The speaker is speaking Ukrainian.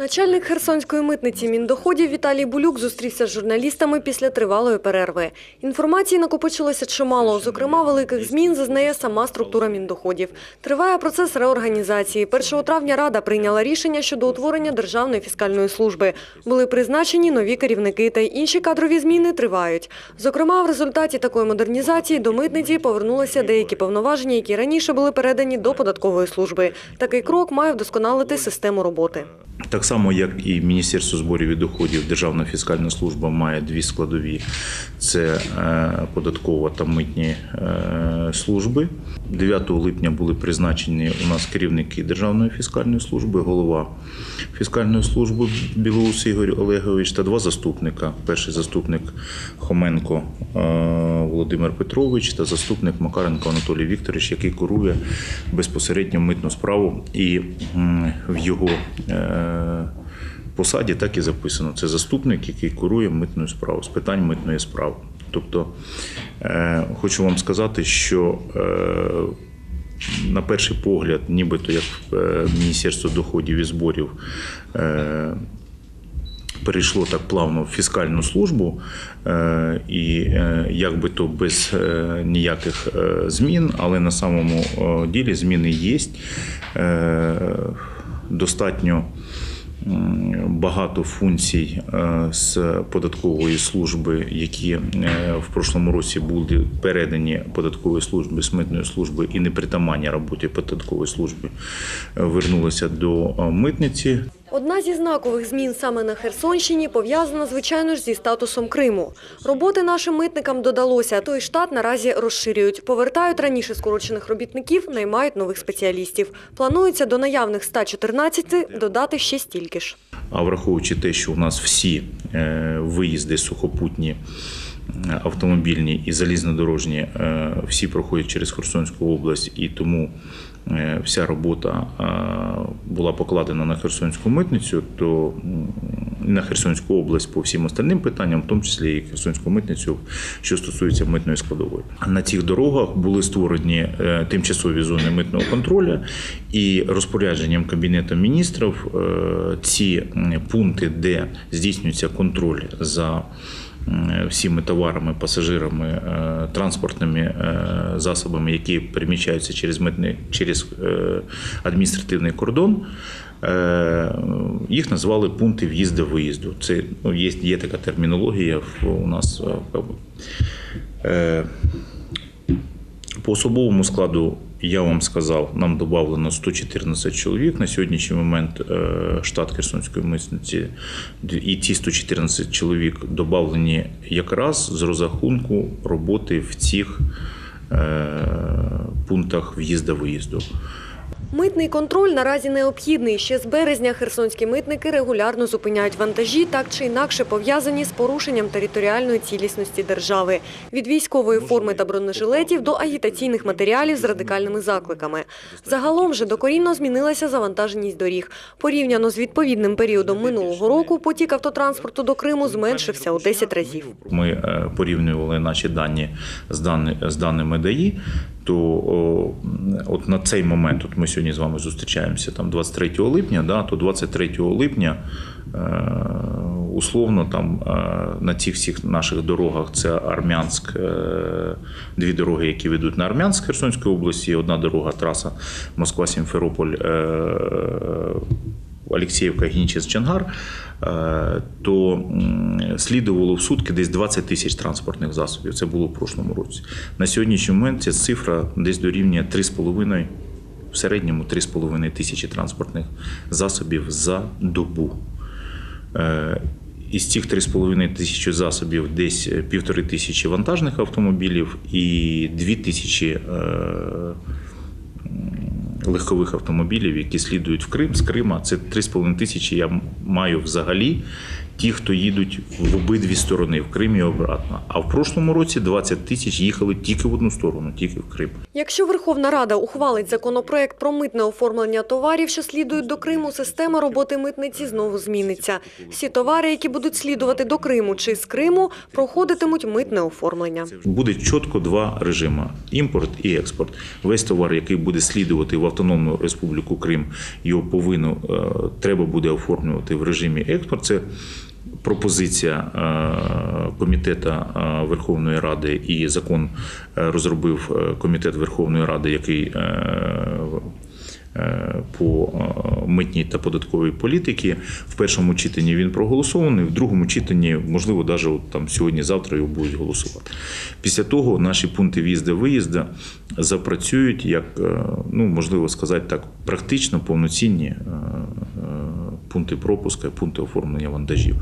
Начальник Херсонської митниці Міндоходів Віталій Булюк зустрівся з журналістами після тривалої перерви. Інформації накопичилося чимало. Зокрема, великих змін зазнає сама структура Міндоходів. Триває процес реорганізації. 1 травня Рада прийняла рішення щодо утворення Державної фіскальної служби. Були призначені нові керівники та інші кадрові зміни тривають. Зокрема, в результаті такої модернізації до митниці повернулися деякі повноваження, які раніше були передані до податкової служби. Такий крок має вдосконалити систему роботи. Так само, як і Міністерство зборів і доходів, Державна фіскальна служба має дві складові: це е, податкова та митні е, служби. 9 липня були призначені у нас керівники Державної фіскальної служби, голова фіскальної служби Білоус Ігор Олегович та два заступника. Перший заступник Хоменко е, Володимир Петрович та заступник Макаренко Анатолій Вікторович, який курує безпосередньо митну справу і в його посаді так і записано. Це заступник, який курує митну справу з питань митної справи. Тобто, е, хочу вам сказати, що е, на перший погляд, нібито як е, Міністерство доходів і зборів. Перейшло так плавно в фіскальну службу, і е, як би то без ніяких змін, але на самому ділі зміни є. Достатньо багато функцій е, з податкової служби, які е, в прошлому році були передані податкової служби митної служби і непритаманні роботі податкової служби, е, вернулися до митниці. Одна зі знакових змін саме на Херсонщині пов'язана, звичайно ж, зі статусом Криму. Роботи нашим митникам додалося. Той штат наразі розширюють. Повертають раніше скорочених робітників, наймають нових спеціалістів. Планується до наявних 114 додати ще стільки ж. А враховуючи те, що у нас всі е, виїзди сухопутні, автомобільні і залізнодорожні, е, всі проходять через Херсонську область, і тому вся робота е, була покладена на Херсонську митницю, то на Херсонську область по всім остальним питанням, в тому числі і Херсонську митницю, що стосується митної складової. На цих дорогах були створені е, тимчасові зони митного контролю, і розпорядженням Кабінету міністрів е, ці пункти, де здійснюється контроль за всіми товарами, пасажирами, е, транспортними е, засобами, які переміщаються через митний через е, адміністративний кордон. Їх назвали пункти в'їзду-виїзду. Це ну, є, є така термінологія у нас. По особовому складу я вам сказав, нам додано 114 чоловік. На сьогоднішній момент е, штат Херсонської митниці і ці 114 чоловік додавлені якраз з розрахунку роботи в цих е, пунктах в'їзду-виїзду. Митний контроль наразі необхідний. Ще з березня херсонські митники регулярно зупиняють вантажі, так чи інакше пов'язані з порушенням територіальної цілісності держави. Від військової форми та бронежилетів до агітаційних матеріалів з радикальними закликами. Загалом же докорінно змінилася завантаженість доріг. Порівняно з відповідним періодом минулого року потік автотранспорту до Криму зменшився у 10 разів. Ми е, порівнювали наші дані з, дані, з даними ДАІ, то от на цей момент, от ми сьогодні з вами зустрічаємося там 23 липня, да, то 23 липня е, условно там е, на цих всіх наших дорогах це Армянськ, е, дві дороги, які ведуть на Армянськ Херсонської області, одна дорога, траса Москва-Сімферополь. Олексіївка, Гінчес, Чангар, е, то слідувало в сутки десь 20 тисяч транспортних засобів. Це було в прошлому році. На сьогоднішній момент ця цифра десь дорівнює 3,5, в середньому 3,5 тисячі транспортних засобів за добу. Е, Із цих 3,5 тисячі засобів десь півтори тисячі вантажних автомобілів і 2 тисячі е, легкових автомобілів, які слідують в Крим з Крима. Це 3,5 тисячі я маю взагалі. Ті, хто їдуть в обидві сторони, в Крим і обратно. А в прошлому році 20 тисяч їхали тільки в одну сторону, тільки в Крим. Якщо Верховна Рада ухвалить законопроект про митне оформлення товарів, що слідують до Криму, система роботи митниці знову зміниться. Всі товари, які будуть слідувати до Криму чи з Криму, проходитимуть митне оформлення. Буде чітко два режими: імпорт і експорт. Весь товар, який буде слідувати в Автономну Республіку Крим, його повинно е, треба буде оформлювати в режимі експорт. Це пропозиція е, комітету е, Верховної Ради і закон е, розробив комітет Верховної Ради, який по митній та податковій політики. В першому читанні він проголосований, в другому читанні, можливо, навіть там сьогодні-завтра його будуть голосувати. Після того наші пункти в'їзду-виїзду запрацюють як, ну можливо сказати так, практично повноцінні пункти пропуска, пункти оформлення вантажів.